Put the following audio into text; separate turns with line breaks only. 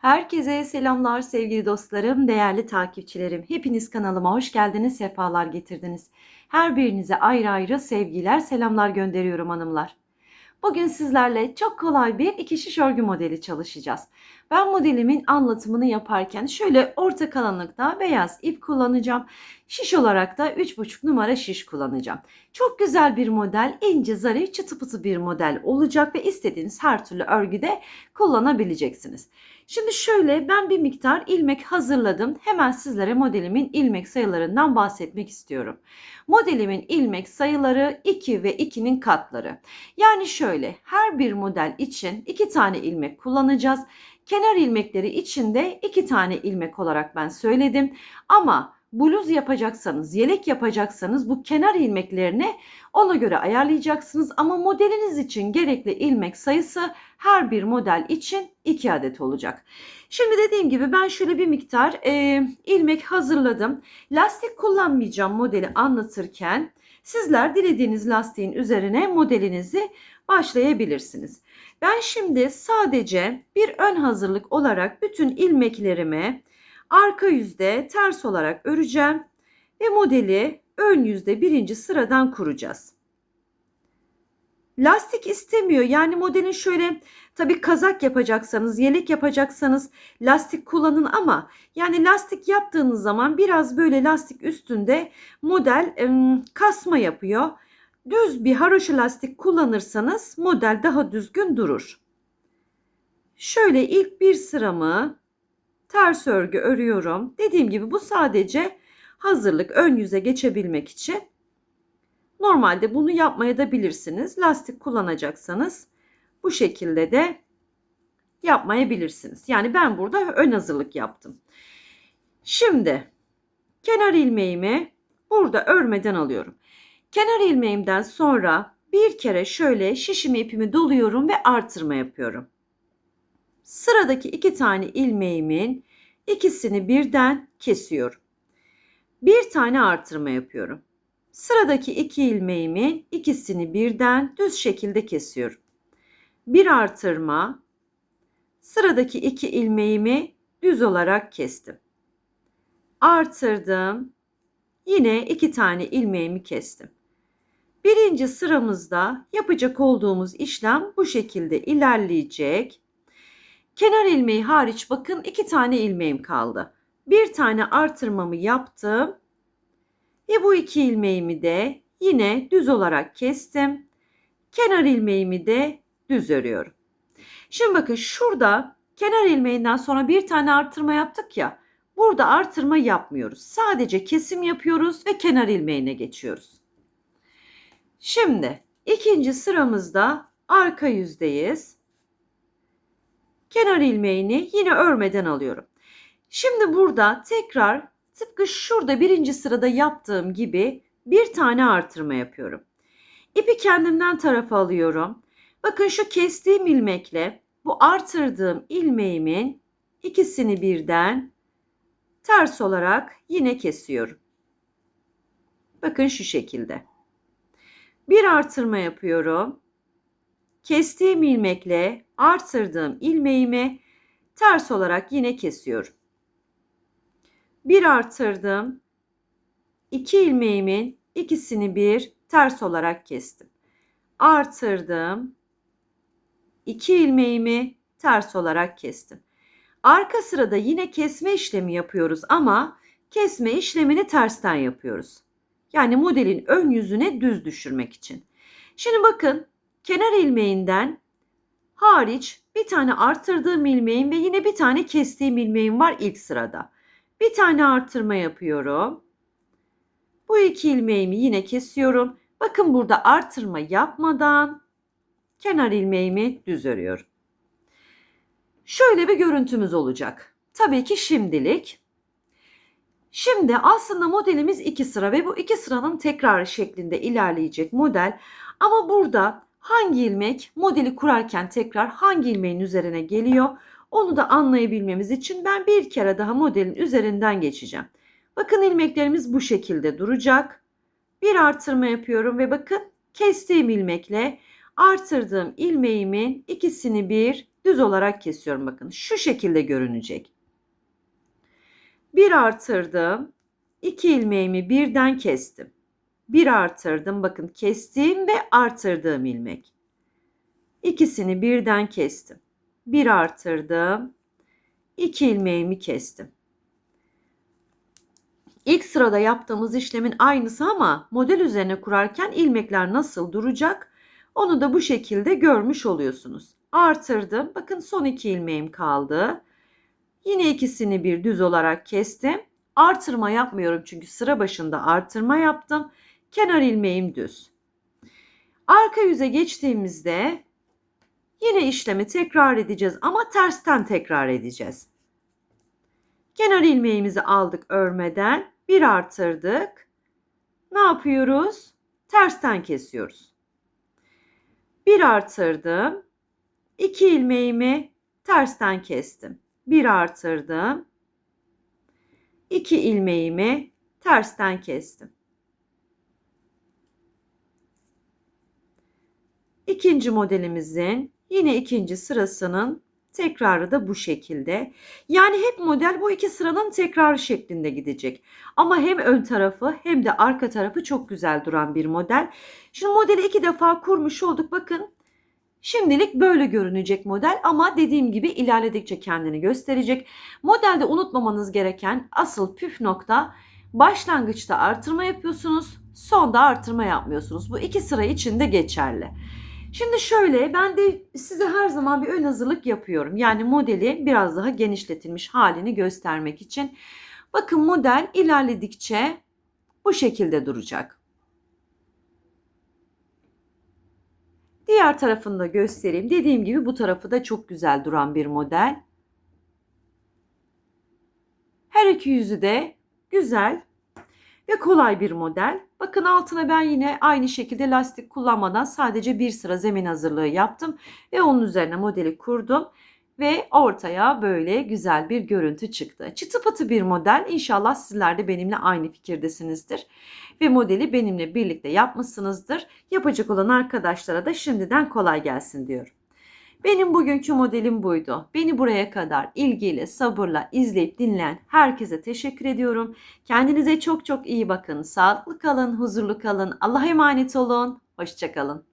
Herkese selamlar sevgili dostlarım, değerli takipçilerim. Hepiniz kanalıma hoş geldiniz, sefalar getirdiniz. Her birinize ayrı ayrı sevgiler, selamlar gönderiyorum hanımlar. Bugün sizlerle çok kolay bir iki şiş örgü modeli çalışacağız. Ben modelimin anlatımını yaparken şöyle orta kalınlıkta beyaz ip kullanacağım. Şiş olarak da 3,5 numara şiş kullanacağım. Çok güzel bir model, ince, zarif, çıtı pıtı bir model olacak ve istediğiniz her türlü örgüde kullanabileceksiniz. Şimdi şöyle ben bir miktar ilmek hazırladım. Hemen sizlere modelimin ilmek sayılarından bahsetmek istiyorum. Modelimin ilmek sayıları 2 ve 2'nin katları. Yani şöyle her bir model için 2 tane ilmek kullanacağız. Kenar ilmekleri için de 2 tane ilmek olarak ben söyledim. Ama bluz yapacaksanız, yelek yapacaksanız bu kenar ilmeklerini ona göre ayarlayacaksınız. Ama modeliniz için gerekli ilmek sayısı her bir model için 2 adet olacak. Şimdi dediğim gibi ben şöyle bir miktar e, ilmek hazırladım. Lastik kullanmayacağım modeli anlatırken. Sizler dilediğiniz lastiğin üzerine modelinizi başlayabilirsiniz. Ben şimdi sadece bir ön hazırlık olarak bütün ilmeklerimi arka yüzde ters olarak öreceğim ve modeli ön yüzde birinci sıradan kuracağız. Lastik istemiyor. Yani modelin şöyle tabi kazak yapacaksanız, yelek yapacaksanız lastik kullanın ama yani lastik yaptığınız zaman biraz böyle lastik üstünde model ım, kasma yapıyor. Düz bir haroşa lastik kullanırsanız model daha düzgün durur. Şöyle ilk bir sıramı ters örgü örüyorum. Dediğim gibi bu sadece hazırlık ön yüze geçebilmek için. Normalde bunu yapmaya da bilirsiniz. Lastik kullanacaksanız bu şekilde de yapmayabilirsiniz. Yani ben burada ön hazırlık yaptım. Şimdi kenar ilmeğimi burada örmeden alıyorum. Kenar ilmeğimden sonra bir kere şöyle şişimi ipimi doluyorum ve artırma yapıyorum. Sıradaki iki tane ilmeğimin ikisini birden kesiyorum. Bir tane artırma yapıyorum. Sıradaki iki ilmeğimin ikisini birden düz şekilde kesiyorum. Bir artırma, sıradaki iki ilmeğimi düz olarak kestim. Artırdım. Yine iki tane ilmeğimi kestim. Birinci sıramızda yapacak olduğumuz işlem bu şekilde ilerleyecek. Kenar ilmeği hariç bakın iki tane ilmeğim kaldı. Bir tane artırmamı yaptım. Ve bu iki ilmeğimi de yine düz olarak kestim. Kenar ilmeğimi de düz örüyorum. Şimdi bakın şurada kenar ilmeğinden sonra bir tane artırma yaptık ya. Burada artırma yapmıyoruz. Sadece kesim yapıyoruz ve kenar ilmeğine geçiyoruz. Şimdi ikinci sıramızda arka yüzdeyiz. Kenar ilmeğini yine örmeden alıyorum. Şimdi burada tekrar tıpkı şurada birinci sırada yaptığım gibi bir tane artırma yapıyorum. İpi kendimden tarafa alıyorum. Bakın şu kestiğim ilmekle bu artırdığım ilmeğimin ikisini birden ters olarak yine kesiyorum. Bakın şu şekilde. Bir artırma yapıyorum. Kestiğim ilmekle artırdığım ilmeğimi ters olarak yine kesiyorum. Bir artırdım. İki ilmeğimin ikisini bir ters olarak kestim. Artırdım. İki ilmeğimi ters olarak kestim. Arka sırada yine kesme işlemi yapıyoruz ama kesme işlemini tersten yapıyoruz. Yani modelin ön yüzüne düz düşürmek için. Şimdi bakın kenar ilmeğinden hariç bir tane artırdığım ilmeğim ve yine bir tane kestiğim ilmeğim var ilk sırada. Bir tane artırma yapıyorum. Bu iki ilmeğimi yine kesiyorum. Bakın burada artırma yapmadan kenar ilmeğimi düz örüyorum. Şöyle bir görüntümüz olacak. Tabii ki şimdilik. Şimdi aslında modelimiz iki sıra ve bu iki sıranın tekrarı şeklinde ilerleyecek model. Ama burada hangi ilmek modeli kurarken tekrar hangi ilmeğin üzerine geliyor onu da anlayabilmemiz için ben bir kere daha modelin üzerinden geçeceğim. Bakın ilmeklerimiz bu şekilde duracak. Bir artırma yapıyorum ve bakın kestiğim ilmekle artırdığım ilmeğimin ikisini bir düz olarak kesiyorum bakın. Şu şekilde görünecek. Bir artırdım. 2 ilmeğimi birden kestim. Bir artırdım. Bakın kestiğim ve artırdığım ilmek. İkisini birden kestim. Bir artırdım. 2 ilmeğimi kestim. İlk sırada yaptığımız işlemin aynısı ama model üzerine kurarken ilmekler nasıl duracak onu da bu şekilde görmüş oluyorsunuz. Artırdım. Bakın son iki ilmeğim kaldı. Yine ikisini bir düz olarak kestim. Artırma yapmıyorum çünkü sıra başında artırma yaptım. Kenar ilmeğim düz. Arka yüze geçtiğimizde yine işlemi tekrar edeceğiz ama tersten tekrar edeceğiz. Kenar ilmeğimizi aldık örmeden. Bir artırdık. Ne yapıyoruz? Tersten kesiyoruz. Bir artırdım. İki ilmeğimi tersten kestim. Bir artırdım. İki ilmeğimi tersten kestim. İkinci modelimizin yine ikinci sırasının Tekrarı da bu şekilde. Yani hep model bu iki sıranın tekrarı şeklinde gidecek. Ama hem ön tarafı hem de arka tarafı çok güzel duran bir model. Şimdi modeli iki defa kurmuş olduk. Bakın Şimdilik böyle görünecek model ama dediğim gibi ilerledikçe kendini gösterecek. Modelde unutmamanız gereken asıl püf nokta başlangıçta artırma yapıyorsunuz, sonda artırma yapmıyorsunuz. Bu iki sıra içinde geçerli. Şimdi şöyle ben de size her zaman bir ön hazırlık yapıyorum. Yani modeli biraz daha genişletilmiş halini göstermek için. Bakın model ilerledikçe bu şekilde duracak. Diğer tarafını da göstereyim. Dediğim gibi bu tarafı da çok güzel duran bir model. Her iki yüzü de güzel ve kolay bir model. Bakın altına ben yine aynı şekilde lastik kullanmadan sadece bir sıra zemin hazırlığı yaptım ve onun üzerine modeli kurdum ve ortaya böyle güzel bir görüntü çıktı. Çıtı pıtı bir model. İnşallah sizler de benimle aynı fikirdesinizdir. Ve modeli benimle birlikte yapmışsınızdır. Yapacak olan arkadaşlara da şimdiden kolay gelsin diyorum. Benim bugünkü modelim buydu. Beni buraya kadar ilgiyle, sabırla izleyip dinleyen herkese teşekkür ediyorum. Kendinize çok çok iyi bakın. Sağlıklı kalın, huzurlu kalın. Allah'a emanet olun. Hoşçakalın.